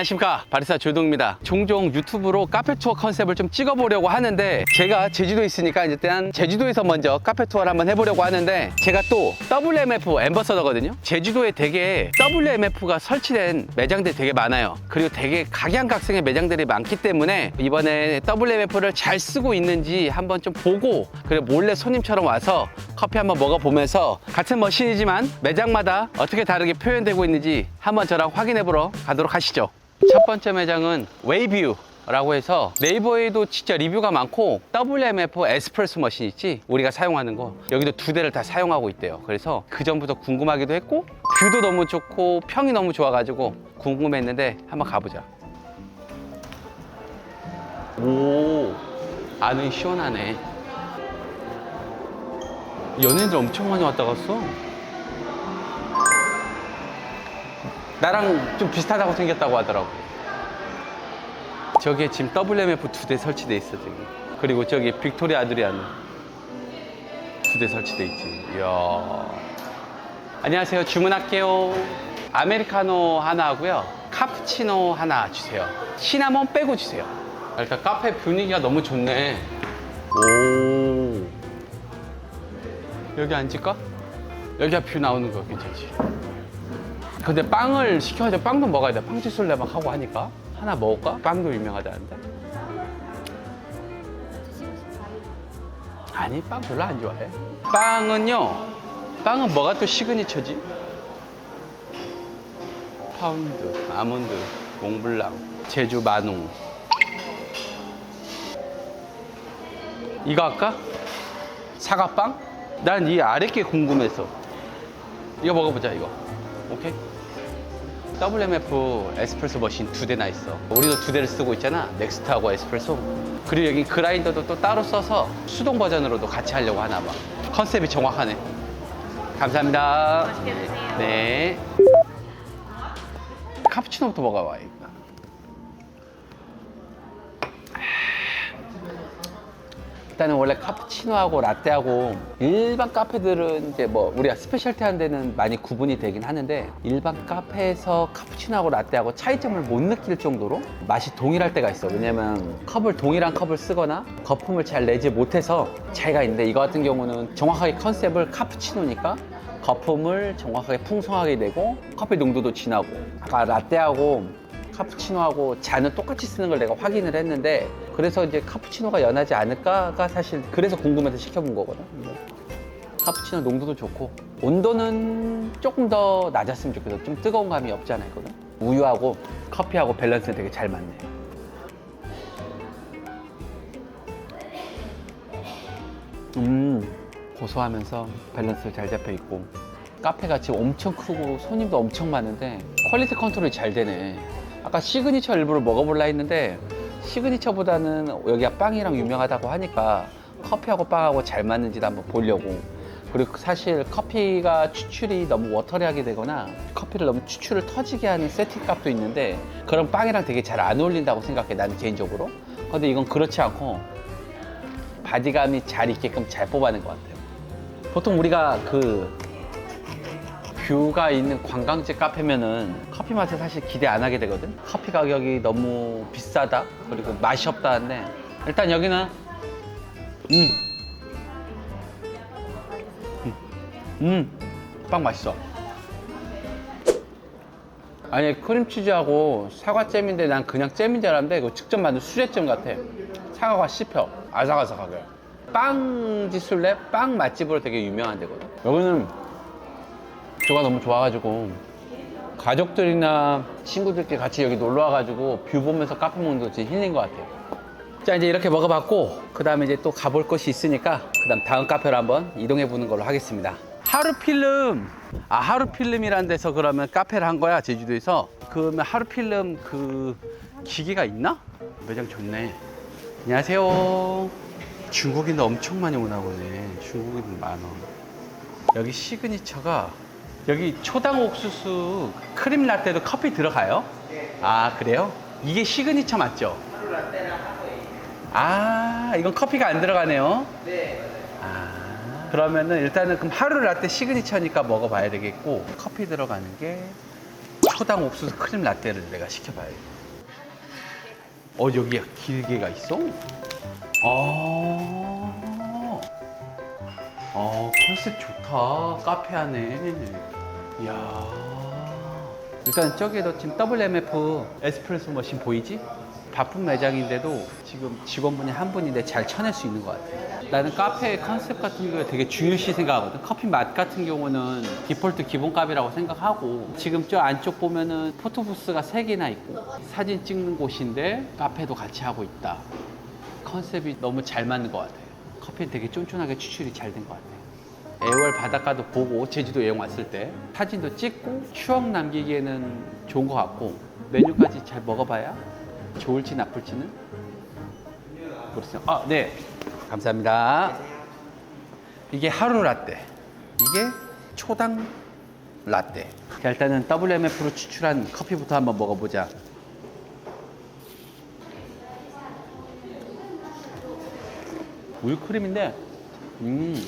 안녕하십니까. 바리스타 조동입니다. 종종 유튜브로 카페 투어 컨셉을 좀 찍어보려고 하는데 제가 제주도에 있으니까 일단 제주도에서 먼저 카페 투어를 한번 해보려고 하는데 제가 또 WMF 엠버서더거든요. 제주도에 되게 WMF가 설치된 매장들이 되게 많아요. 그리고 되게 각양각색의 매장들이 많기 때문에 이번에 WMF를 잘 쓰고 있는지 한번 좀 보고 그리고 몰래 손님처럼 와서 커피 한번 먹어보면서 같은 머신이지만 매장마다 어떻게 다르게 표현되고 있는지 한번 저랑 확인해 보러 가도록 하시죠 첫 번째 매장은 웨이뷰 라고 해서 네이버에도 진짜 리뷰가 많고 WMF 에스프레소 머신 있지? 우리가 사용하는 거. 여기도 두 대를 다 사용하고 있대요. 그래서 그 전부터 궁금하기도 했고 뷰도 너무 좋고 평이 너무 좋아가지고 궁금했는데 한번 가보자. 오 안은 시원하네. 연예인들 엄청 많이 왔다 갔어 나랑 좀 비슷하다고 생겼다고 하더라고. 저기에 지금 WMF 두 대 설치돼 있어 저기 그리고 저기 빅토리아 아드리아노 두 대 설치돼 있지. 이야. 안녕하세요. 주문할게요. 아메리카노 하나 하고요. 카푸치노 하나 주세요. 시나몬 빼고 주세요. 그러니까 카페 분위기가 너무 좋네. 오. 여기 앉을까? 여기가 뷰 나오는 거 괜찮지? 근데 빵을 시켜야죠. 빵도 먹어야 돼. 빵 지술래 막 하고 하니까. 하나 먹을까? 빵도 유명하다는데. 아니, 빵 별로 안 좋아해. 빵은요, 빵은 뭐가 또 시그니처지? 파운드, 아몬드, 몽블랑, 제주 마농. 이거 할까? 사과빵? 난 이 아래 게 궁금해서. 이거 먹어보자, 이거. 오케이? WMF 에스프레소 머신 두 대나 있어. 우리도 두 대를 쓰고 있잖아. 넥스트하고 에스프레소. 그리고 여기 그라인더도 또 따로 써서 수동 버전으로도 같이 하려고 하나 봐. 컨셉이 정확하네. 감사합니다. 맛있게 드세요. 네. 카푸치노부터 먹어봐. 이 일단은 원래 카푸치노하고 라떼하고 일반 카페들은 이제 뭐 우리가 스페셜티 한 데는 많이 구분이 되긴 하는데 일반 카페에서 카푸치노하고 라떼하고 차이점을 못 느낄 정도로 맛이 동일할 때가 있어. 왜냐면 컵을 동일한 컵을 쓰거나 거품을 잘 내지 못해서 차이가 있는데 이거 같은 경우는 정확하게 컨셉을 카푸치노니까 거품을 정확하게 풍성하게 내고 커피 농도도 진하고 아까 라떼하고 카푸치노하고 잔은 똑같이 쓰는 걸 내가 확인을 했는데 그래서 이제 카푸치노가 연하지 않을까가 사실 그래서 궁금해서 시켜본 거거든. 근데 카푸치노 농도도 좋고 온도는 조금 더 낮았으면 좋겠어. 좀 뜨거운 감이 없지 않아 있거든. 우유하고 커피하고 밸런스 되게 잘 맞네. 음 고소하면서 밸런스 잘 잡혀 있고. 카페가 지금 엄청 크고 손님도 엄청 많은데 퀄리티 컨트롤이 잘 되네 아까 시그니처 일부러 먹어볼라 했는데 시그니처보다는 여기가 빵이랑 유명하다고 하니까 커피하고 빵하고 잘 맞는지도 한번 보려고. 그리고 사실 커피가 추출이 너무 워터리하게 되거나 커피를 너무 추출을 터지게 하는 세팅 값도 있는데 그런 빵이랑 되게 잘 안 어울린다고 생각해 나는 개인적으로. 근데 이건 그렇지 않고 바디감이 잘 있게끔 잘 뽑아낸 것 같아요. 보통 우리가 그 뷰가 있는 관광지 카페면은 커피 맛에 사실 기대 안 하게 되거든. 커피 가격이 너무 비싸다. 그리고 맛이 없다는데 일단 여기는 음. 음. 음. 빵 맛있어. 아니 크림치즈하고 사과잼인데 난 그냥 잼인 줄 알았는데 이거 직접 만든 수제잼 같아. 사과가 씹혀. 아삭아삭하게. 빵 지술래? 빵 맛집으로 되게 유명한 데거든. 여기는 뷰가 너무 좋아가지고 가족들이나 친구들끼리 같이 여기 놀러 와가지고 뷰 보면서 카페 먹는 거 진짜 힐링 것 같아요. 자 이제 이렇게 먹어봤고 그 다음에 이제 또 가볼 곳이 있으니까 그 다음 다음 카페로 한번 이동해 보는 걸로 하겠습니다. 하루 필름 아 하루 필름이라는 데서 그러면 카페를 한 거야 제주도에서 그러면 하루 필름 그 기계가 있나? 매장 좋네. 안녕하세요. 중국인도 엄청 많이 오나 보네. 중국인 많아. 여기 시그니처가 여기 초당 옥수수 크림 라떼도 커피 들어가요? 아 그래요? 이게 시그니처 맞죠? 아 이건 커피가 안 들어가네요. 아 그러면은 일단은 그럼 하루 라떼 시그니처니까 먹어봐야 되겠고 커피 들어가는 게 초당 옥수수 크림 라떼를 내가 시켜봐야 돼. 어, 여기 길게가 있어? 아, 어, 컨셉 좋다. 카페 안에. 이야. 일단 저기에도 지금 WMF 에스프레소 머신 보이지? 바쁜 매장인데도 지금 직원분이 한 분인데 잘 쳐낼 수 있는 것 같아. 나는 카페 컨셉 같은 거 되게 중요시 생각하거든. 커피 맛 같은 경우는 디폴트 기본값이라고 생각하고 지금 저 안쪽 보면은 포토부스가 세개나 있고 사진 찍는 곳인데 카페도 같이 하고 있다. 컨셉이 너무 잘 맞는 것 같아요. 커피는 되게 쫀쫀하게 추출이 잘 된 것 같아요. 애월 바닷가도 보고 제주도 여행 왔을 때 사진도 찍고 추억 남기기에는 좋은 것 같고 메뉴까지 잘 먹어봐야 좋을지 나쁠지는 모르겠어요. 아, 네. 감사합니다. 이게 하루 라떼. 이게 초당 라떼. 자, 일단은 WMF로 추출한 커피부터 한번 먹어보자. 우유크림인데, 음.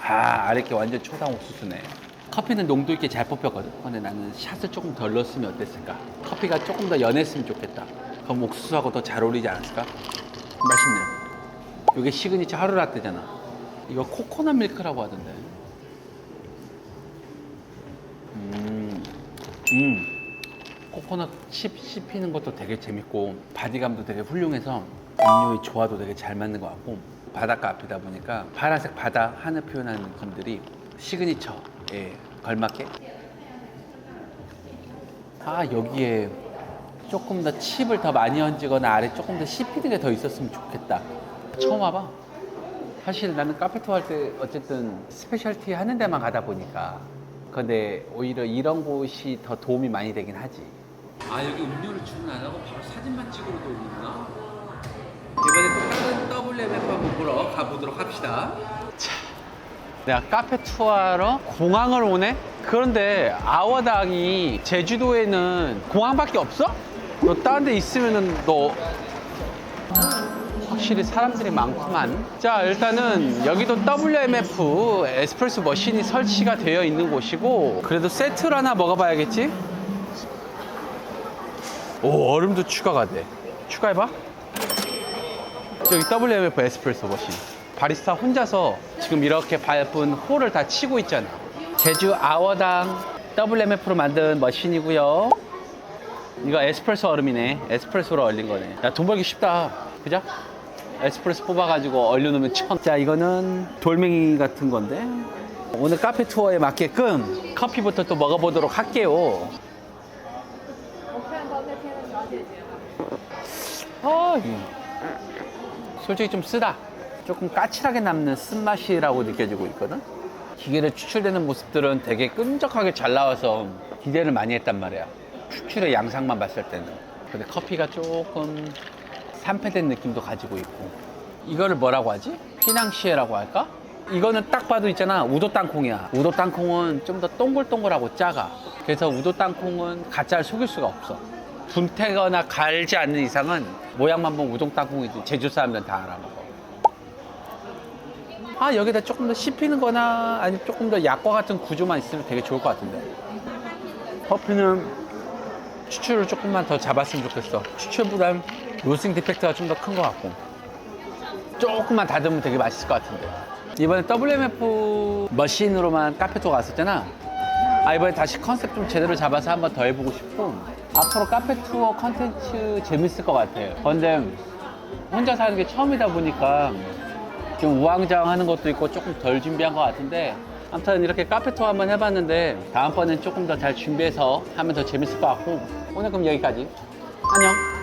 아, 아래게 완전 초당 옥수수네. 커피는 농도 있게 잘 뽑혔거든. 근데 나는 샷을 조금 덜 넣었으면 어땠을까? 커피가 조금 더 연했으면 좋겠다. 그럼 옥수수하고 더 잘 어울리지 않았을까? 맛있네. 이게 시그니처 하루 라떼잖아. 이거 코코넛 밀크라고 하던데. 음, 음. 코코넛 칩 씹히는 것도 되게 재밌고 바디감도 되게 훌륭해서 음료의 조화도 되게 잘 맞는 것 같고 바닷가 앞이다 보니까 파란색 바다 하늘 표현하는 느낌들이 시그니처에 걸맞게. 아 여기에 조금 더 칩을 더 많이 얹거나 아래 조금 더 씹히는 게 더 있었으면 좋겠다. 처음 와봐. 사실 나는 카페 투어 할때 어쨌든 스페셜티 하는 데만 가다 보니까. 근데 오히려 이런 곳이 더 도움이 많이 되긴 하지. 아 여기 음료를 주문 안 하고 바로 사진만 찍으러도 오는구나 이번에 또 다른 WMF 한번 보러 가보도록 합시다 자, 내가 카페 투어하러 공항을 오네? 그런데 아워당이 제주도에는 공항밖에 없어? 너 다른 데 있으면은 너 확실히 사람들이 많구만. 자, 일단은 여기도 WMF 에스프레소 머신이 설치가 되어 있는 곳이고, 그래도 세트를 하나 먹어봐야겠지? 오, 얼음도 추가가 돼. 추가해봐. 여기 WMF 에스프레소 머신. 바리스타 혼자서 지금 이렇게 밟은 홀을 다 치고 있잖아. 제주 아워당 WMF로 만든 머신이고요. 이거 에스프레소 얼음이네. 에스프레소로 얼린 거네. 야, 돈 벌기 쉽다. 그죠? 에스프레소 뽑아가지고 얼려놓으면 천. 자, 이거는 돌멩이 같은 건데. 오늘 카페 투어에 맞게끔 커피부터 또 먹어보도록 할게요. 아, 솔직히 좀 쓰다. 조금 까칠하게 남는 쓴맛이라고 느껴지고 있거든. 기계를 추출되는 모습들은 되게 끈적하게 잘 나와서 기대를 많이 했단 말이야. 추출의 양상만 봤을 때는. 근데 커피가 조금 산패된 느낌도 가지고 있고. 이거를 뭐라고 하지? 피낭시에라고 할까? 이거는 딱 봐도 있잖아. 우도 땅콩이야. 우도 땅콩은 좀 더 동글동글하고 작아. 그래서 우도 땅콩은 가짜를 속일 수가 없어. 분태거나 갈지 않는 이상은 모양만 보면 우동 땅콩이지. 제주 사람들은 다 알아먹어. 아 여기다 조금 더 씹히는 거나 아니면 조금 더 약과 같은 구조만 있으면 되게 좋을 것 같은데. 커피는 추출을 조금만 더 잡았으면 좋겠어. 추출보단 로스팅 디펙트가 좀 더 큰 것 같고. 조금만 다듬으면 되게 맛있을 것 같은데. 이번에 WMF 머신으로만 카페 투어 갔었잖아. 아 이번에 다시 컨셉 좀 제대로 잡아서 한번 더 해보고 싶고 앞으로 카페 투어 컨텐츠 재밌을 것 같아요. 근데 혼자 사는 게 처음이다 보니까 좀 우왕좌왕 하는 것도 있고 조금 덜 준비한 것 같은데 아무튼 이렇게 카페 투어 한번 해봤는데 다음번엔 조금 더 잘 준비해서 하면 더 재밌을 것 같고 오늘 그럼 여기까지. 안녕